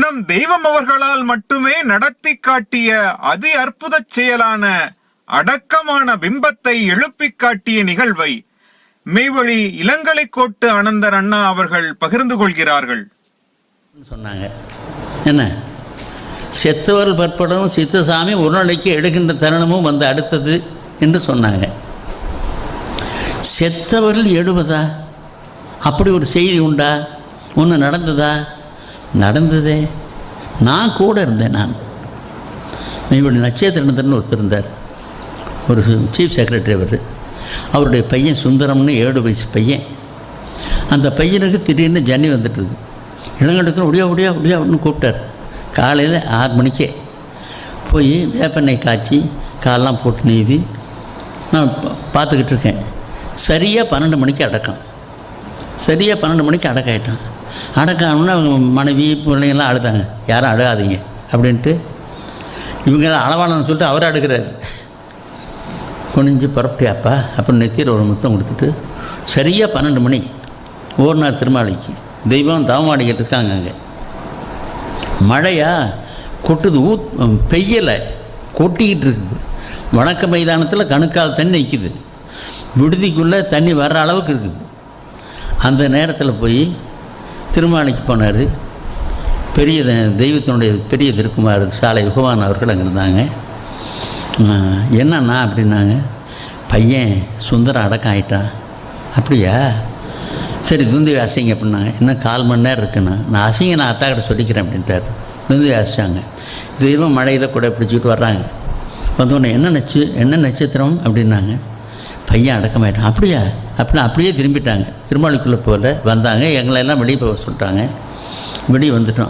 நம் தெய்வம் அவர்களால் மட்டுமே நடத்தி காட்டிய அதி அற்புத செயலான அடக்கமான பிம்பத்தை எழுப்பி காட்டிய நிகழ்வை மெய்வழி இளங்கலை கோட்டு அனந்தர் அண்ணா அவர்கள் பகிர்ந்து கொள்கிறார்கள். சொன்னாங்க. என்ன? செத்தவர் பற்படும் சித்தசாமி உருளைக்கு எடுக்கின்ற தருணமும் வந்து அடுத்தது என்று சொன்னாங்க. செத்தவர்கள் எழுபதா அப்படி ஒரு செய்தி உண்டா? ஒன்று நடந்ததா? நடந்ததே. நான் கூட இருந்தேன் நான். இவருடைய நட்சத்திரன்னு ஒருத்தர் இருந்தார். ஒரு சீஃப் செக்ரட்டரி அவர். அவருடைய பையன் சுந்தரம்னு ஏழு வயசு பையன். அந்த பையனுக்கு திடீர்னு ஜன்னி வந்துட்டுருக்கு இளங்கட்டத்தில் ஒடியா ஒடியா ஒடியா அப்படின்னு கூப்பிட்டார். காலையில் ஆறு மணிக்கே. போய் வேப்பெண்ணெய் காய்ச்சி காலெல்லாம் போட்டு நீவி நான் பா- பார்த்துக்கிட்டு இருக்கேன். சரியாக பன்னெண்டு மணிக்கு அடக்கம். சரியாக பன்னெண்டு மணிக்கு அடக்காயிட்டான். அடக்கானோன்னா அவங்க மனைவி பிள்ளைங்கள்லாம் அழுதாங்க. யாரும் அழுகாதீங்க. அப்படின்ட்டு இவங்கெல்லாம் அளவானு சொல்லிட்டு அவர் அடுக்கிறாரு குனிஞ்சு புறப்பட்டியாப்பா அப்புறம் நெத்தியில் ஒரு முத்தம் கொடுத்துட்டு சரியாக பன்னெண்டு மணி. ஒரு நாள் திருமாளிக்கு. தெய்வம் தவமாடிக்கிட்டு இருக்காங்க அங்கே. மழையா? கொட்டுது ஊத் பெய்யலை. கொட்டிக்கிட்டு இருக்குது. வணக்க மைதானத்தில் கணுக்கால் தண்ணி நிற்கிது விடுதிக்குள்ளே தண்ணி வர்ற அளவுக்கு இருக்குது. அந்த நேரத்தில் போய் திருமாலைக்கு போனார். பெரிய த- தெய்வத்தினுடைய பெரிய திருக்குமார் சாலை யுகவான் அவர்கள் அங்கே இருந்தாங்க. என்னண்ணா அப்படின்னாங்க. பையன் சுந்தரம் அடக்கம் ஆயிட்டான். அப்படியா? சரி துந்தி அசைங்க அப்படின்னாங்க. இன்னும் கால் மணி நேரம் இருக்குண்ணா. நான் அசைங்க நான் அத்தா கிட்ட சொல்லிக்கிறேன் அப்படின்ட்டார். துந்தி அசைச்சாங்க. தெய்வம் மழையில் கூட பிடிச்சிக்கிட்டு வர்றாங்க. வந்தோடனே என்ன நச்சு என்ன நட்சத்திரம் அப்படின்னாங்க. பையன் அடக்கமாயிட்டான் அப்படியா? அப்படின்னா அப்படியே திரும்பிட்டாங்க. திருமாலிக்குள்ளே போகல வந்தாங்க. எங்களை எல்லாம் வெளியே போக சொல்லிட்டாங்க. வெளியே வந்துட்டோம்.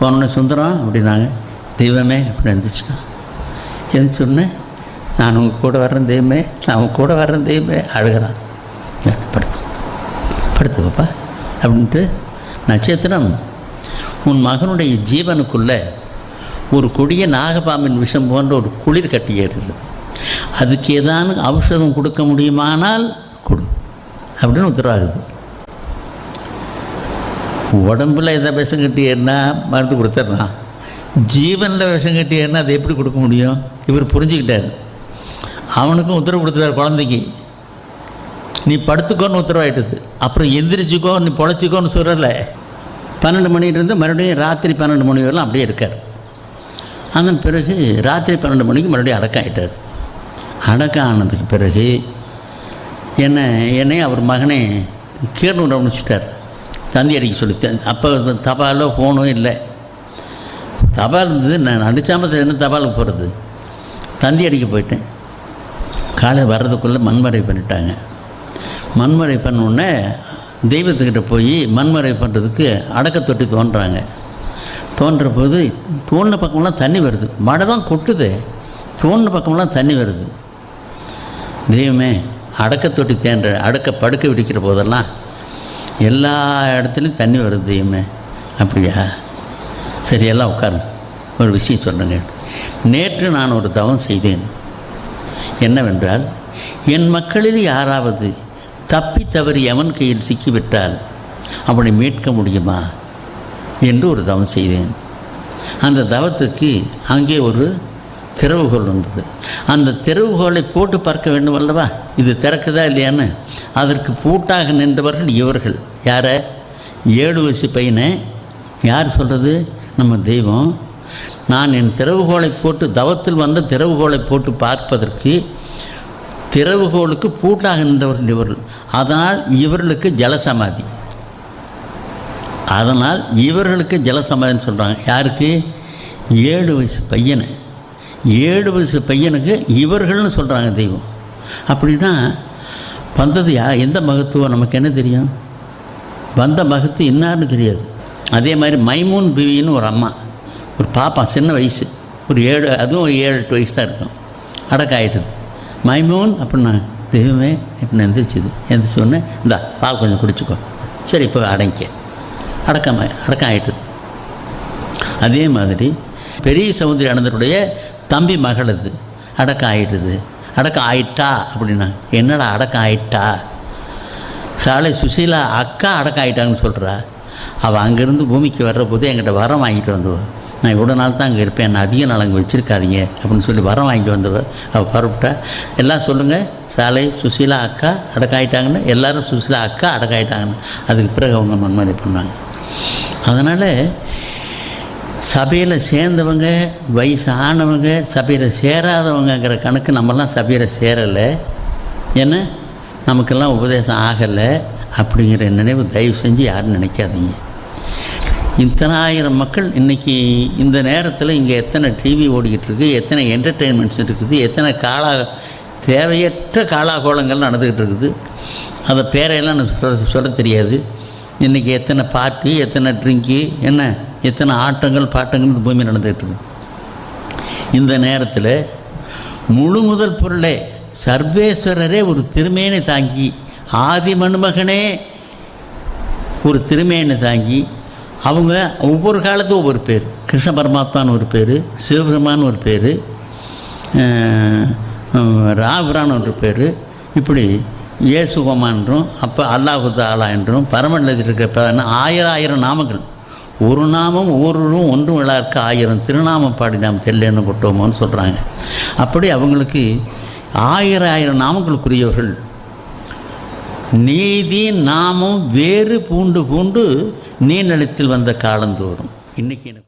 போனோடனே சுந்தரம் அப்படின்னாங்க. தெய்வமே அப்படி எழுந்திரிச்சிட்டான். எது சொன்னேன் நான் உங்கள் கூட வர்றேன் தெய்வமே. நான் உங்கள் கூட வர்றேன் தெய்வமே. அழுகிறான். படுத்து படுத்துக்கப்பா. அப்படின்ட்டு நட்சத்திரம் உன் மகனுடைய ஜீவனுக்குள்ளே ஒரு கொடிய நாகபாம்பின் விஷம் போன்ற ஒரு குளிர் கட்டி ஏறுது அதுக்கு ஏதாவது ஔஷதம் கொடுக்க முடியுமானால் கொடு. அப்படின்னு உத்தரவாகுது. உடம்புல எதை விஷம் கட்டி ஏறினா மருந்து கொடுத்துட்றான் ஜீவனில் விஷம் கட்டி ஏறினா அதை எப்படி கொடுக்க முடியும்? இவர் புரிஞ்சுக்கிட்டார். அவனுக்கும் உத்தரவு கொடுத்துட்டார் குழந்தைக்கு. நீ படுத்துக்கோன்னு உத்தரவாயிட்டது. அப்புறம் எந்திரிச்சுக்கோ நீ பொழைச்சிக்கோன்னு சொல்லலை. பன்னெண்டு மணிலேருந்து மறுபடியும் ராத்திரி பன்னெண்டு மணி வரலாம் அப்படியே இருக்கார். அதன் பிறகு ராத்திரி பன்னெண்டு மணிக்கு மறுபடியும் அடக்காயிட்டார் அடக்கம் ஆனதுக்கு பிறகு என்னை என்னை அவர் மகனை கீழூர் அனுப்பிச்சிட்டார். தந்தி அடிக்க சொல்லி அப்போ தபாலோ ஃபோனோ இல்லை. தபால் இருந்தது நான் அடித்தாமல் என்ன தபாலுக்கு போகிறது தந்தி அடிக்க போயிட்டேன். காலை வர்றதுக்குள்ளே மண்மறை பண்ணிட்டாங்க. மண்மறை பண்ணோடனே தெய்வத்துக்கிட்ட போய் மண்மறை பண்ணுறதுக்கு அடக்க தொட்டி தோன்றாங்க. தோன்ற போது தோண்டின பக்கமெல்லாம் தண்ணி வருது. மழை தான் கொட்டுது. தோண்டின பக்கமெல்லாம் தண்ணி வருது. தெய்வமே அடக்கத்தொட்டி தேன்ற அடக்க படுக்க விடிக்கிற போதெல்லாம் எல்லா இடத்துலையும் தண்ணி வருது தெய்வமே. அப்படியா? சரி எல்லாம் உட்காருங்க. ஒரு விஷயம் சொல்லுங்க நேற்று நான் ஒரு தவம் செய்தேன். என்னவென்றால் என் மக்களில் யாராவது தப்பி தவறி எவன் கையில் சிக்கிவிட்டால் அவனை மீட்க முடியுமா என்று ஒரு தவம் செய்தேன். அந்த தவத்துக்கு அங்கே ஒரு திறவுகோல் வந்தது. அந்த திறவுகோலை போட்டு பார்க்க வேண்டும் அல்லவா? இது திறக்குதா இல்லையான்னு? அதற்கு பூட்டாக நின்றவர்கள் இவர்கள். யாரை? ஏழு வயசு பையனை. யார் சொல்கிறது நம்ம தெய்வம். நான் என் திறவுகோலை போட்டு தவத்தில் வந்த திறவுகோலை போட்டு பார்ப்பதற்கு திறவுகோலுக்கு பூட்டாக நின்றவர்கள் இவர்கள். அதனால் இவர்களுக்கு ஜலசமாதி. அதனால் இவர்களுக்கு ஜலசமாதின்னு சொல்கிறாங்க யாருக்கு? ஏழு வயசு பையனை. ஏழு வயசு பையனுக்கு இவர்கள்னு சொல்கிறாங்க தெய்வம். அப்படின்னா வந்தது யா எந்த மகத்துவம்? நமக்கு என்ன தெரியும்? வந்த மகத்து என்னான்னு தெரியாது. அதே மாதிரி மைமூன் பிவின்னு ஒரு அம்மா ஒரு பாப்பா சின்ன வயசு. ஒரு ஏழு அதுவும் ஒரு ஏழு எட்டு வயசு தான் இருக்கும். அடக்கம் ஆயிட்டுது மைமூன் அப்படின்னா தெய்வமே இப்படி எந்திரிச்சிது. எந்திரிச்சு உடனே இந்தா பால் கொஞ்சம் குடிச்சுக்கோ. சரி இப்போ அடங்கிக்க. அடக்கம் அடக்கம் ஆயிட்டுது அதே மாதிரி பெரிய சமுதிரி அனந்தருடைய தம்பி மகளது அடக்கம் ஆயிட்டுது அடக்கம் ஆயிட்டா அப்படின்னா என்னடா அடக்கம் ஆயிட்டா சாலை சுசீலா அக்கா அடக்கம் ஆயிட்டாங்கன்னு சொல்கிறா அவள் அங்கேருந்து பூமிக்கு வர்ற போது என்கிட்ட வரம் வாங்கிட்டு வந்தவ நான் இவ்வளோ நாள் தான் அங்கே இருப்பேன். நான் அதிக நாள் அங்கே வச்சுருக்காதீங்க. அப்படின்னு சொல்லி வரம் வாங்கிட்டு வந்தவ அவள் பரப்பிட்டா எல்லாம் சொல்லுங்கள் சாலை சுசீலா அக்கா அடக்காயிட்டாங்கன்னு எல்லாரும் சுசீலா அக்கா அடக்காயிட்டாங்கன்னு. அதுக்கு பிறகு அவங்க மன்மதி பண்ணாங்க. அதனால் சபையில் சேர்ந்தவங்க வயசு ஆனவங்க சபையில் சேராதவங்கங்கிற கணக்கு நம்மலாம் சபையில் சேரலை. ஏன்னா நமக்கெல்லாம் உபதேசம் ஆகலை அப்படிங்கிற நினைவு தயவு செஞ்சு யாரும் நினைக்காதீங்க. இத்தனை ஆயிரம் மக்கள் இன்றைக்கி இந்த நேரத்தில் இங்கே எத்தனை டிவி ஓடிக்கிட்டு இருக்குது எத்தனை என்டர்டெயின்மெண்ட்ஸ் இருக்குது எத்தனை காலா தேவையற்ற காலாகோலங்கள் நடந்துக்கிட்டு இருக்குது. அதை பேரையெல்லாம் சொல்ல சொல்ல தெரியாது. இன்றைக்கி எத்தனை பார்ட்டி எத்தனை ட்ரிங்க்கு என்ன? எத்தனை ஆட்டங்கள் பாட்டங்கள் இந்த பூமி நடந்துகிட்டு இருக்குது. இந்த நேரத்தில் முழு முதல் பொருளே சர்வேஸ்வரரே ஒரு திருமேனை தாங்கி ஆதி மண்மகனே ஒரு திருமேனை தாங்கி அவங்க ஒவ்வொரு காலத்தும் ஒவ்வொரு பேர். கிருஷ்ண பரமாத்மான்னு ஒரு பேர் சிவபெருமான் ஒரு பேர் ராபுரான் ஒரு பேர். இப்படி இயேசுகமான்றும் அப்போ அல்லாஹு தாலா என்றும் பரமண்டலத்தில் இருக்கிற ஆயிரம் ஆயிரம் நாமங்கள். ஒரு நாமம் ஒவ்வொருவரும் ஒன்றும் விழாருக்கு ஆயிரம் திருநாமம் பாடி நாம் தெல்லன்னு கொட்டோமோன்னு சொல்கிறாங்க அப்படி அவங்களுக்கு ஆயிரம் ஆயிரம் நாமங்களுக்குரியவர்கள். நீதி நாமம் வேறு பூண்டு பூண்டு நீ நிலத்தில் வந்த காலந்தோறும். இன்றைக்கி எனக்கு